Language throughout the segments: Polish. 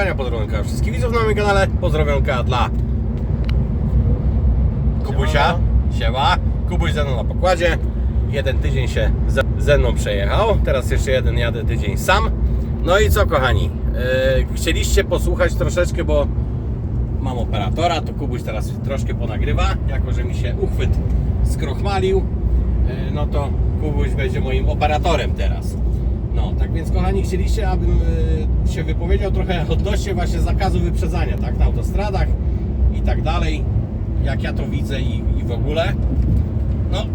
Kłania, pozdrowionka wszystkich widzów na moim kanale, pozdrowionka dla Kubusia, siema, Kubuś ze mną na pokładzie, jeden tydzień się ze, ze mną przejechał, teraz jeszcze jeden jadę tydzień sam. No i co kochani, yy, chcieliście posłuchać troszeczkę, bo mam operatora, to Kubuś teraz troszkę ponagrywa, jako że mi się uchwyt skrochmalił, yy, no to Kubuś będzie moim operatorem teraz. No, tak więc kochani, chcieliście, abym yy, się wypowiedział trochę odnośnie właśnie zakazu wyprzedzania, tak, na autostradach i tak dalej, jak ja to widzę i, i w ogóle. No,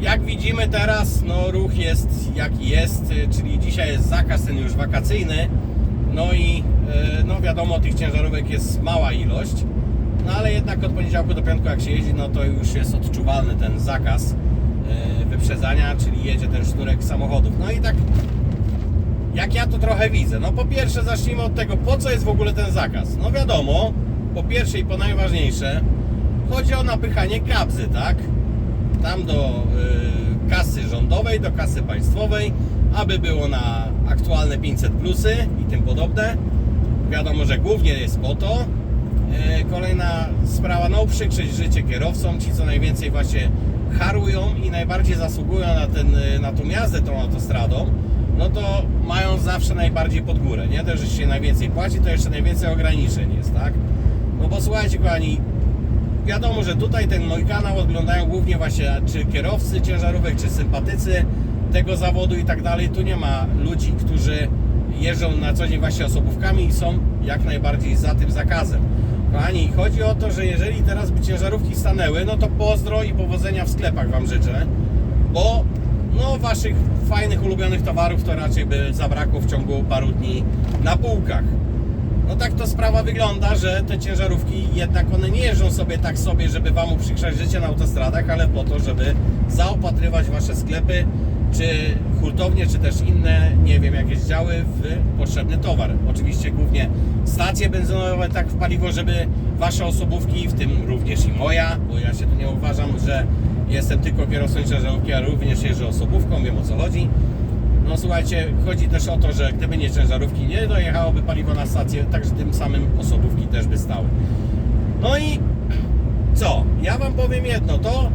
jak widzimy teraz, no ruch jest jaki jest, y, czyli dzisiaj jest zakaz ten już wakacyjny, no i y, no wiadomo, tych ciężarówek jest mała ilość, no ale jednak od poniedziałku do piątku jak się jeździ, no to już jest odczuwalny ten zakaz y, wyprzedzania, czyli jedzie ten sznurek samochodów. No i tak jak ja to trochę widzę. No po pierwsze zacznijmy od tego, po co jest w ogóle ten zakaz. No wiadomo, po pierwsze i po najważniejsze, chodzi o napychanie kabzy, tak? Tam do y, kasy rządowej, do kasy państwowej, aby było na aktualne 500 plusy i tym podobne. Wiadomo, że głównie jest po to. Y, kolejna sprawa, no uprzykrzyć życie kierowcom, ci co najwięcej właśnie harują i najbardziej zasługują na, ten, y, na tą jazdę tą autostradą, no to mają zawsze najbardziej pod górę, nie? Też, że się najwięcej płaci, to jeszcze najwięcej ograniczeń jest, tak? No bo słuchajcie kochani, wiadomo, że tutaj ten mój kanał oglądają głównie właśnie czy kierowcy ciężarówek, czy sympatycy tego zawodu i tak dalej. Tu nie ma ludzi, którzy jeżdżą na co dzień właśnie osobówkami i są jak najbardziej za tym zakazem. Kochani, chodzi o to, że jeżeli teraz by ciężarówki stanęły, no to pozdro i powodzenia w sklepach Wam życzę, bo no Waszych fajnych, ulubionych towarów to raczej by zabrakło w ciągu paru dni na półkach. No tak to sprawa wygląda, że te ciężarówki jednak one nie jeżdżą sobie tak sobie, żeby Wam uprzykrzać życie na autostradach, ale po to, żeby zaopatrywać Wasze sklepy, czy hurtownie, czy też inne, nie wiem, jakieś działy w potrzebny towar. Oczywiście głównie stacje benzynowe tak w paliwo, żeby Wasze osobówki, w tym również i moja, bo ja się tu nie uważam, że jestem tylko kierowcą ciężarówki, a również jeżdżę osobówką, wiem o co chodzi. No słuchajcie, chodzi też o to, że gdyby nie ciężarówki, nie dojechałoby paliwo na stację, także tym samym osobówki też by stały. No i co? Ja Wam powiem jedno, to,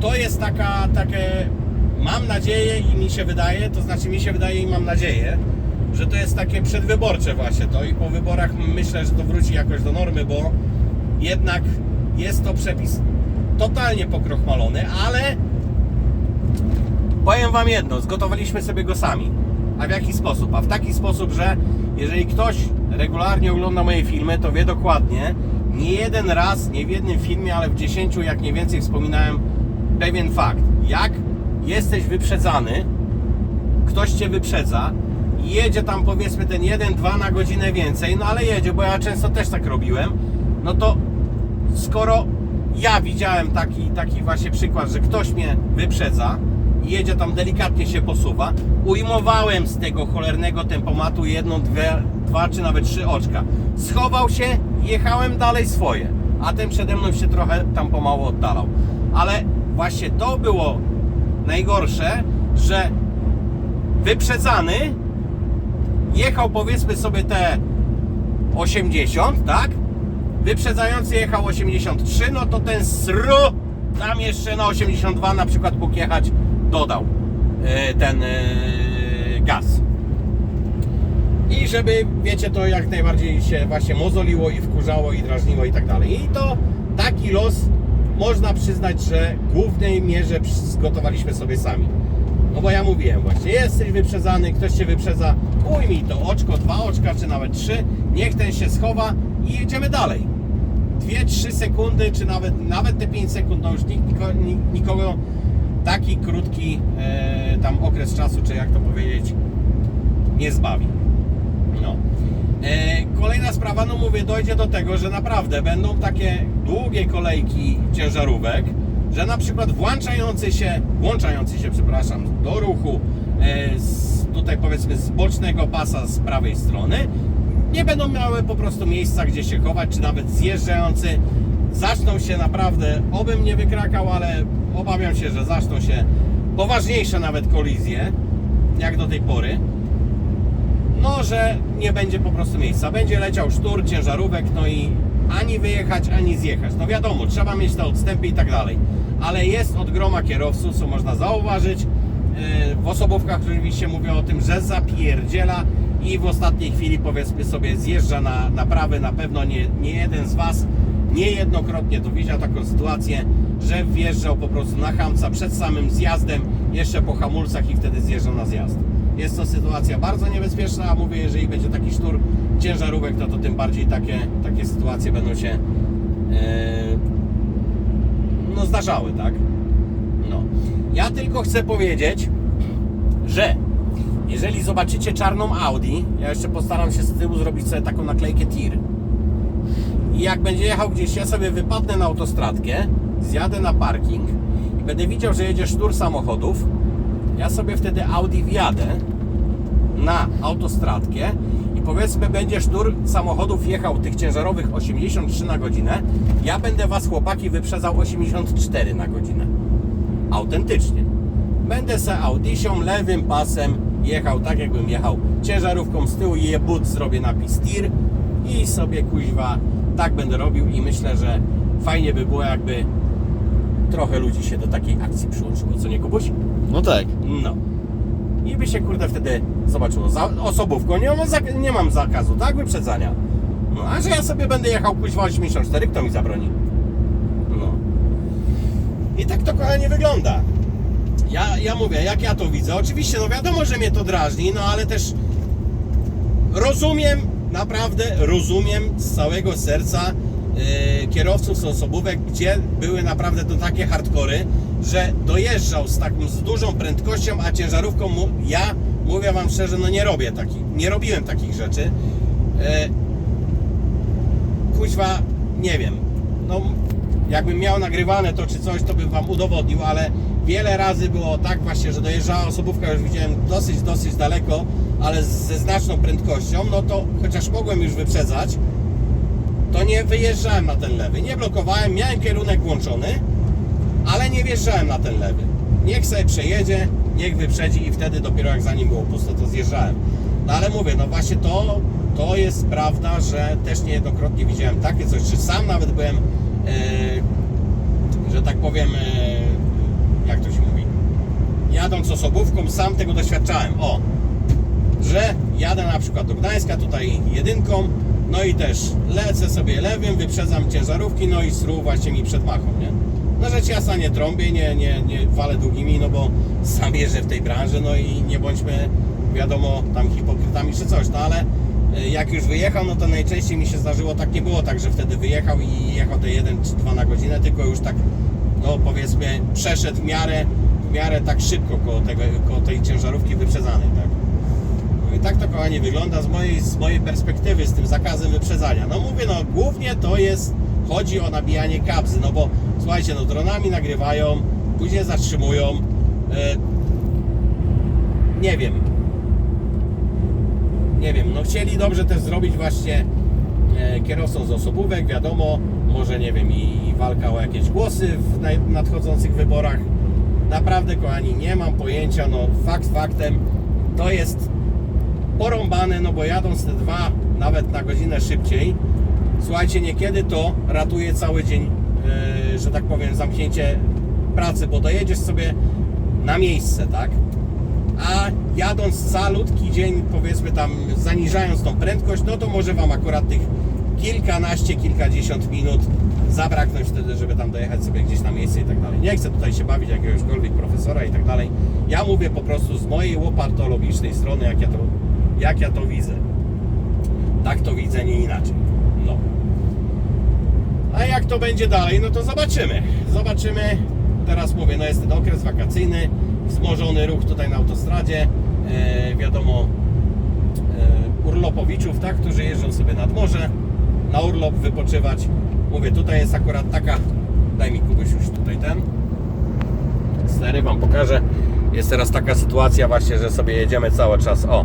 to jest taka, takie, mam nadzieję i mi się wydaje, to znaczy mi się wydaje i mam nadzieję, że to jest takie przedwyborcze właśnie to i po wyborach myślę, że to wróci jakoś do normy, bo jednak jest to przepis totalnie pokrochmalony, ale Powiem Wam jedno, zgotowaliśmy sobie go sami. A w jaki sposób? A w taki sposób, że jeżeli ktoś regularnie ogląda moje filmy, to wie dokładnie, nie jeden raz, nie w jednym filmie, ale w dziesięciu, jak nie więcej, wspominałem pewien fakt. Jak jesteś wyprzedzany, ktoś Cię wyprzedza jedzie tam powiedzmy ten 1-2 na godzinę więcej, no ale jedzie, bo ja często też tak robiłem, no to skoro ja widziałem taki, taki właśnie przykład, że ktoś mnie wyprzedza jedzie tam delikatnie się posuwa, ujmowałem z tego cholernego tempomatu jedną, dwie, dwa czy nawet trzy oczka. Schował się, jechałem dalej swoje, a ten przede mną się trochę tam pomału oddalał. Ale właśnie to było najgorsze, że wyprzedzany jechał powiedzmy sobie te 80, tak? Wyprzedzający jechał 83, no to ten sru tam jeszcze na 82 na przykład mógł jechać, dodał e, ten e, gaz. I żeby, wiecie, to jak najbardziej się właśnie mozoliło i wkurzało i drażniło i tak dalej. I to taki los można przyznać, że w głównej mierze zgotowaliśmy sobie sami. No bo ja mówiłem właśnie, jesteś wyprzedzany, ktoś Cię wyprzedza, ujmij to oczko, dwa oczka, czy nawet trzy, niech ten się schowa i jedziemy dalej. 2-3 sekundy, czy nawet, nawet te 5 sekund, no już nikt, niko- nik- nikogo taki krótki e, tam okres czasu, czy jak to powiedzieć, nie zbawi. No. E, kolejna sprawa, no mówię, dojdzie do tego, że naprawdę będą takie długie kolejki ciężarówek, że na przykład włączający się, włączający się, przepraszam, do ruchu e, z, tutaj powiedzmy z bocznego pasa z prawej strony, nie będą miały po prostu miejsca, gdzie się chować, czy nawet zjeżdżający zaczną się naprawdę, obym nie wykrakał, ale obawiam się, że zaczną się poważniejsze nawet kolizje, jak do tej pory. No, że nie będzie po prostu miejsca. Będzie leciał sztur ciężarówek, no i ani wyjechać, ani zjechać. No wiadomo, trzeba mieć te odstępy i tak dalej. Ale jest od groma kierowców, co można zauważyć. Yy, W osobówkach oczywiście mówię o tym, że zapierdziela i w ostatniej chwili powiedzmy sobie zjeżdża na naprawy. Na pewno nie, nie jeden z Was niejednokrotnie to widział taką sytuację, że wjeżdżał po prostu na hamca przed samym zjazdem, jeszcze po hamulcach i wtedy zjeżdżał na zjazd. Jest to sytuacja bardzo niebezpieczna, a mówię, jeżeli będzie taki sztur ciężarówek, no to tym bardziej takie, takie sytuacje będą się e, no zdarzały, tak? No. Ja tylko chcę powiedzieć, że jeżeli zobaczycie czarną Audi, ja jeszcze postaram się z tyłu zrobić sobie taką naklejkę TIR. I jak będzie jechał gdzieś, ja sobie wypadnę na autostradkę, zjadę na parking i będę widział, że jedzie sztur samochodów, ja sobie wtedy Audi wjadę na autostradkę i powiedzmy będzie sztur samochodów jechał tych ciężarowych 83 na godzinę, ja będę Was chłopaki wyprzedzał 84 na godzinę. Autentycznie. Będę se Audisią lewym pasem jechał tak jakbym jechał ciężarówką z tyłu i je but zrobię napis TIR i sobie kuźwa tak będę robił i myślę, że fajnie by było jakby trochę ludzi się do takiej akcji przyłączyło, co nie Kubuś? No tak. No. I by się kurde wtedy zobaczyło. Za osobówką nie mam, zak- nie mam zakazu, tak? Wyprzedzania. No, a że ja sobie będę jechał kuźwa 84, kto mi zabroni? No. I tak to kochanie wygląda. Ja, ja mówię, jak ja to widzę. Oczywiście, no wiadomo, że mnie to drażni, no ale też rozumiem, naprawdę rozumiem z całego serca yy, kierowców z osobówek, gdzie były naprawdę to takie hardkory, że dojeżdżał z taką z dużą prędkością, a ciężarówką mu, ja mówię wam szczerze, no nie robię takich, nie robiłem takich rzeczy. Yy, kuźwa, nie wiem, no jakbym miał nagrywane to czy coś, to bym wam udowodnił, ale wiele razy było tak właśnie, że dojeżdżała osobówka, już widziałem dosyć, dosyć daleko, ale ze znaczną prędkością, no to chociaż mogłem już wyprzedzać, to nie wyjeżdżałem na ten lewy, nie blokowałem, miałem kierunek włączony, ale nie wjeżdżałem na ten lewy. Niech sobie przejedzie, niech wyprzedzi i wtedy dopiero jak za nim było pusto, to zjeżdżałem. No ale mówię, no właśnie to, to jest prawda, że też niejednokrotnie widziałem takie coś, czy sam nawet byłem, że tak powiem, e, jak to się mówi, jadąc osobówką, sam tego doświadczałem. O, że jadę na przykład do Gdańska tutaj jedynką, no i też lecę sobie lewym, wyprzedzam ciężarówki, no i sru właśnie mi przed machą, nie? No rzecz jasna nie trąbię, nie, nie, nie walę długimi, no bo sam jeżdżę w tej branży, no i nie bądźmy, wiadomo, tam hipokrytami czy coś, no ale jak już wyjechał, no to najczęściej mi się zdarzyło, tak nie było tak, że wtedy wyjechał i jechał te 1 czy 2 na godzinę, tylko już tak, no powiedzmy, przeszedł w miarę, w miarę tak szybko koło, tego, koło tej ciężarówki wyprzedzanej, tak? I tak to kochanie wygląda z mojej, z mojej perspektywy, z tym zakazem wyprzedzania. No mówię, no głównie to jest, chodzi o nabijanie kabzy, no bo słuchajcie, no dronami nagrywają, później zatrzymują, e, nie wiem, nie wiem, no chcieli dobrze też zrobić właśnie e, kierowcom z osobówek, wiadomo, może nie wiem, i, i walka o jakieś głosy w nadchodzących wyborach. Naprawdę, kochani, nie mam pojęcia, no fakt faktem, to jest porąbane, no bo jadąc te dwa, nawet na godzinę szybciej, słuchajcie, niekiedy to ratuje cały dzień, e, że tak powiem, zamknięcie pracy, bo dojedziesz sobie na miejsce, tak? A jadąc calutki dzień, powiedzmy tam zaniżając tą prędkość, no to może Wam akurat tych kilkanaście, kilkadziesiąt minut zabraknąć wtedy, żeby tam dojechać sobie gdzieś na miejsce i tak dalej. Nie chcę tutaj się bawić jakiegośkolwiek profesora i tak dalej. Ja mówię po prostu z mojej łopatologicznej strony, jak ja to, jak ja to widzę. Tak to widzę, nie inaczej. No. A jak to będzie dalej, no to zobaczymy. Zobaczymy. Teraz mówię, no jest ten okres wakacyjny, wzmożony ruch tutaj na autostradzie. E, wiadomo, e, urlopowiczów, tak, którzy jeżdżą sobie nad morze na urlop wypoczywać. Mówię, tutaj jest akurat taka, daj mi kogoś już tutaj ten, stery Wam pokażę. Jest teraz taka sytuacja właśnie, że sobie jedziemy cały czas, o,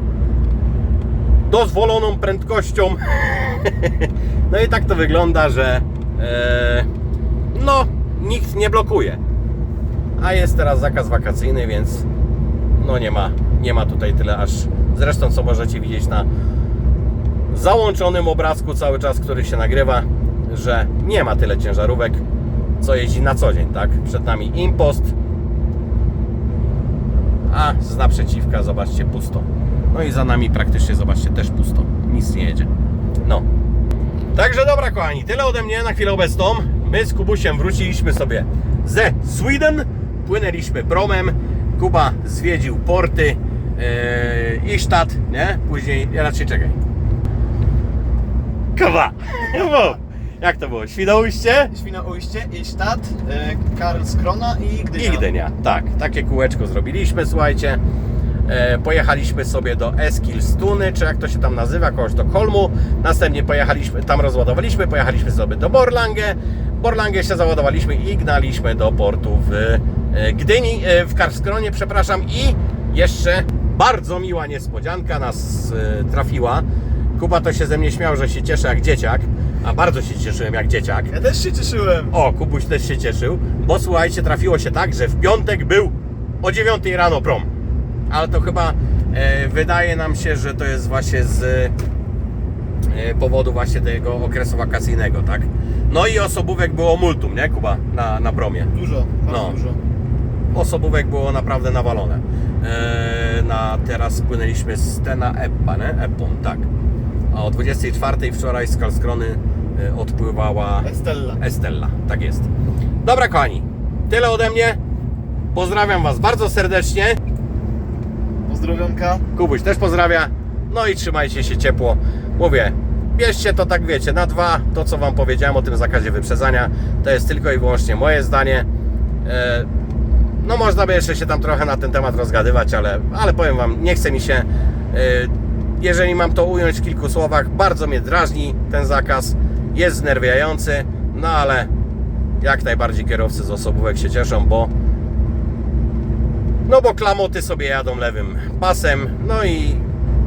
dozwoloną prędkością. no i tak to wygląda, że e, no, nikt nie blokuje. A jest teraz zakaz wakacyjny, więc no nie ma, nie ma tutaj tyle aż. Zresztą co możecie widzieć na załączonym obrazku cały czas, który się nagrywa, że nie ma tyle ciężarówek, co jeździ na co dzień, tak? Przed nami impost, a z naprzeciwka, zobaczcie, pusto. No i za nami praktycznie, zobaczcie, też pusto. Nic nie jedzie. No. Także dobra, kochani, tyle ode mnie na chwilę obecną. My z Kubusiem wróciliśmy sobie ze Sweden, płynęliśmy promem. Kuba zwiedził porty yy, Isztat, nie? Później, ja raczej czekaj. Kuba! Jak to było? Świnoujście? Świnoujście, Isztat, y, Karlskrona i Gdynia. I Gdynia. Tak, takie kółeczko zrobiliśmy, słuchajcie. E, pojechaliśmy sobie do Eskilstuny, czy jak to się tam nazywa, koło Sztokholmu. Następnie pojechaliśmy, tam rozładowaliśmy, pojechaliśmy sobie do Borlange. Borlange się załadowaliśmy i gnaliśmy do portu w e, Gdyni, e, w Karlskronie, przepraszam. I jeszcze bardzo miła niespodzianka nas e, trafiła. Kuba to się ze mnie śmiał, że się cieszy jak dzieciak, a bardzo się cieszyłem jak dzieciak. Ja też się cieszyłem. O, Kubuś też się cieszył, bo słuchajcie, trafiło się tak, że w piątek był o 9 rano prom. Ale to chyba e, wydaje nam się, że to jest właśnie z e, powodu właśnie tego okresu wakacyjnego, tak? No i osobówek było multum, nie Kuba? Na, na promie. Dużo, bardzo No. dużo. Osobówek było naprawdę nawalone. E, na, teraz płynęliśmy z Stena Eppa, nie? Eppon, tak. A o 24 wczoraj z Karlskrony e, odpływała Estella. Estella, tak jest. Dobra, kochani, tyle ode mnie. Pozdrawiam Was bardzo serdecznie. Pozdrowionka. Kubuś też pozdrawia. No i trzymajcie się ciepło. Mówię, bierzcie to tak wiecie, na dwa. To, co Wam powiedziałem o tym zakazie wyprzedzania, to jest tylko i wyłącznie moje zdanie. E, No można by jeszcze się tam trochę na ten temat rozgadywać, ale, ale powiem Wam, nie chce mi się. e, Jeżeli mam to ująć w kilku słowach, bardzo mnie drażni ten zakaz. Jest znerwiający, no ale jak najbardziej kierowcy z osobówek się cieszą, bo no bo klamoty sobie jadą lewym pasem, no i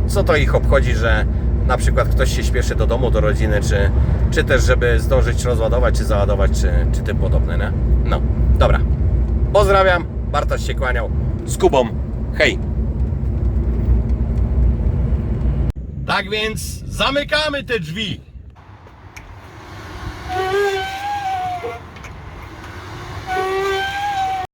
co to ich obchodzi, że na przykład ktoś się śpieszy do domu, do rodziny, czy, czy też żeby zdążyć rozładować, czy załadować, czy, czy tym podobne, nie? No, dobra. Pozdrawiam, Bartosz się kłaniał z Kubą. Hej! Tak więc zamykamy te drzwi.